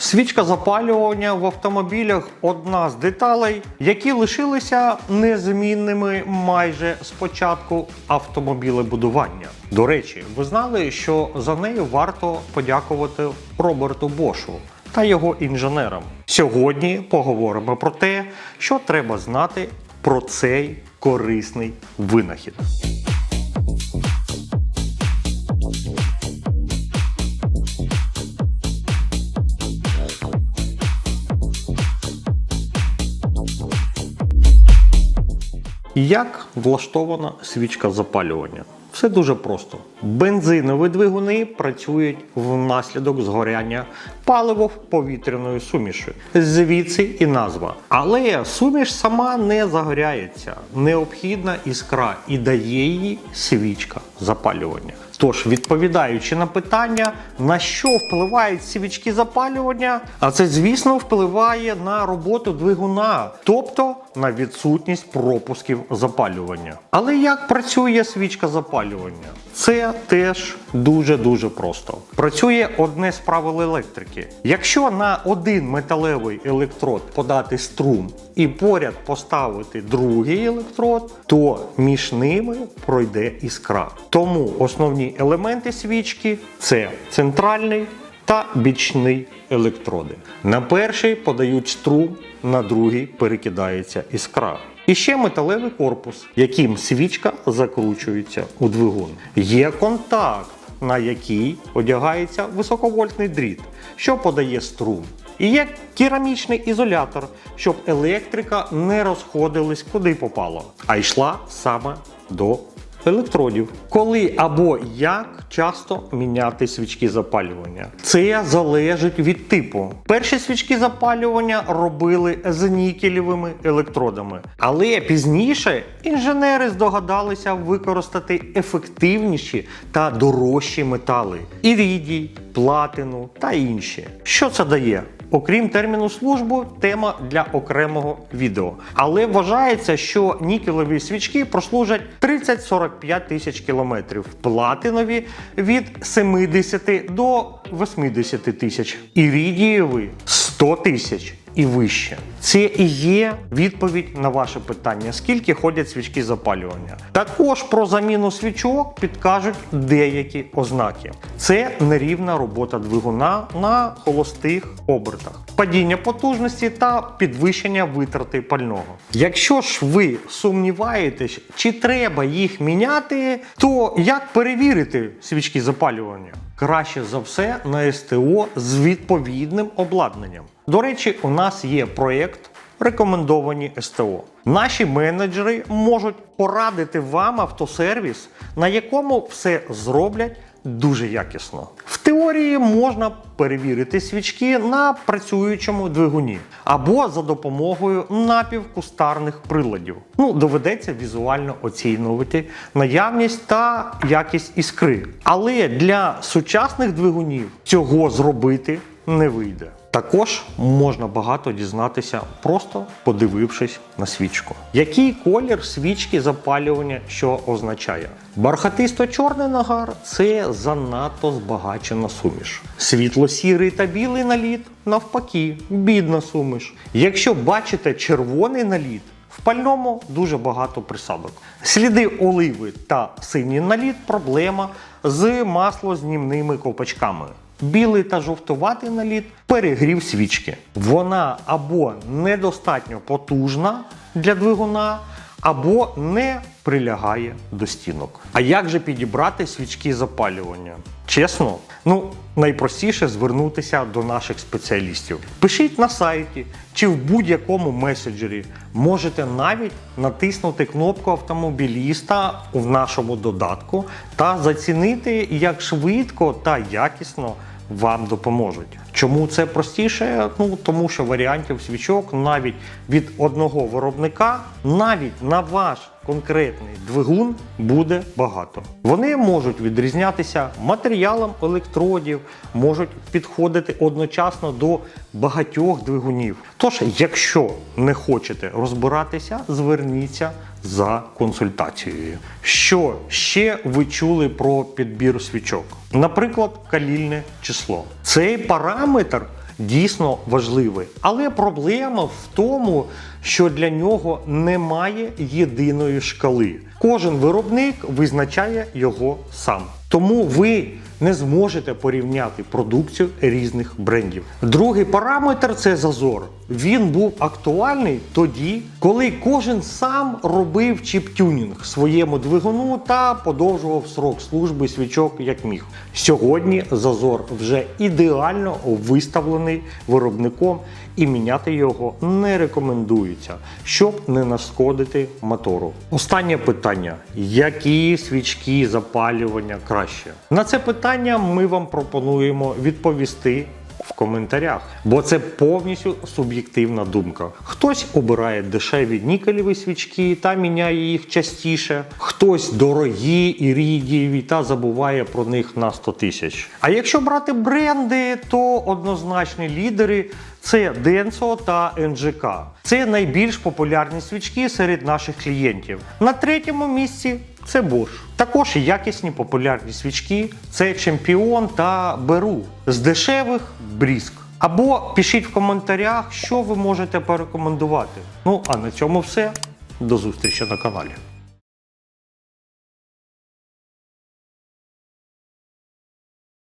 Свічка запалювання в автомобілях одна з деталей, які лишилися незмінними майже з початку автомобілебудування. До речі, ви знали, що за нею варто подякувати Роберту Бошу та його інженерам. Сьогодні поговоримо про те, що треба знати про цей корисний винахід. Як влаштована свічка запалювання? Все дуже просто. Бензинові двигуни працюють внаслідок згоряння паливо-повітряної суміші. Звідси і назва. Але суміш сама не загоряється. Необхідна іскра і дає їй свічка запалювання. Тож, відповідаючи на питання, на що впливають свічки запалювання, а це, звісно, впливає на роботу двигуна, тобто на відсутність пропусків запалювання. Але як працює свічка запалювання? Це теж дуже-дуже просто. Працює одне з правил електрики. Якщо на один металевий електрод подати струм і поряд поставити другий електрод, то між ними пройде іскра. Тому основні елементи свічки це центральний та бічний електроди. На перший подають струм, на другий перекидається іскра. І ще металевий корпус, яким свічка закручується у двигун. Є контакт, на який одягається високовольтний дріт, що подає струм. І є керамічний ізолятор, щоб електрика не розходилась куди попало, а йшла саме до електродів. Коли або як часто міняти свічки запалювання? Це залежить від типу. Перші свічки запалювання робили з нікелевими електродами, але пізніше інженери здогадалися використати ефективніші та дорожчі метали ірідій, платину та інші. Що це дає? Окрім терміну службу, тема для окремого відео. Але вважається, що нікелові свічки прослужать 30-45 тисяч кілометрів, платинові від 70 до 80 тисяч, Іридієві 100 тисяч і вище. Це і є відповідь на ваше питання, скільки ходять свічки запалювання. Також про заміну свічок підкажуть деякі ознаки. Це нерівна робота двигуна на холостих обертах, падіння потужності та підвищення витрати пального. Якщо ж ви сумніваєтесь, чи треба їх міняти, то як перевірити свічки запалювання? Краще за все на СТО з відповідним обладнанням. До речі, у нас є проєкт Рекомендовані СТО. Наші менеджери можуть порадити вам автосервіс, на якому все зроблять дуже якісно. В теорії можна перевірити свічки на працюючому двигуні або за допомогою напівкустарних приладів. Ну, доведеться візуально оцінювати наявність та якість іскри. Але для сучасних двигунів цього зробити не вийде. Також можна багато дізнатися, просто подивившись на свічку. Який колір свічки запалювання що означає? Бархатисто-чорний нагар це занадто збагачена суміш. Світло-сірий та білий наліт навпаки, бідна суміш. Якщо бачите червоний наліт, в пальному дуже багато присадок. Сліди оливи та синій наліт проблема з маслознімними ковпачками. Білий та жовтуватий наліт перегрів свічки. Вона або недостатньо потужна для двигуна, або не прилягає до стінок. А як же підібрати свічки запалювання? Чесно, ну найпростіше звернутися до наших спеціалістів. Пишіть на сайті чи в будь-якому меседжері. Можете навіть натиснути кнопку автомобіліста в нашому додатку та зацінити, як швидко та якісно вам допоможуть. Чому це простіше? Ну тому що варіантів свічок навіть від одного виробника, навіть на ваш конкретний двигун буде багато. Вони можуть відрізнятися матеріалом електродів, можуть підходити одночасно до багатьох двигунів. Тож, якщо не хочете розбиратися, зверніться за консультацією. Що ще ви чули про підбір свічок? Наприклад, калільне число. Цей параметр дійсно важливий. Але проблема в тому, що для нього немає єдиної шкали. Кожен виробник визначає його сам. Тому ви не зможете порівняти продукцію різних брендів. Другий параметр це зазор. Він був актуальний тоді, коли кожен сам робив чіп-тюнінг своєму двигуну та подовжував срок служби свічок як міг. Сьогодні зазор вже ідеально виставлений виробником і міняти його не рекомендується, щоб не нашкодити мотору. Останнє питання: які свічки запалювання краще? На це питання ми вам пропонуємо відповісти. В коментарях, бо це повністю суб'єктивна думка. Хтось обирає дешеві нікелеві свічки та міняє їх частіше, хтось дорогі і іридієві та забуває про них на 100 тисяч. А якщо брати бренди, то однозначні лідери це Denso та NGK. Це найбільш популярні свічки серед наших клієнтів. На третьому місці це Bosch. Також якісні популярні свічки це Чемпіон та Беру. З дешевих Бріск. Або пишіть в коментарях, що ви можете порекомендувати. Ну а на цьому все. До зустрічі на каналі.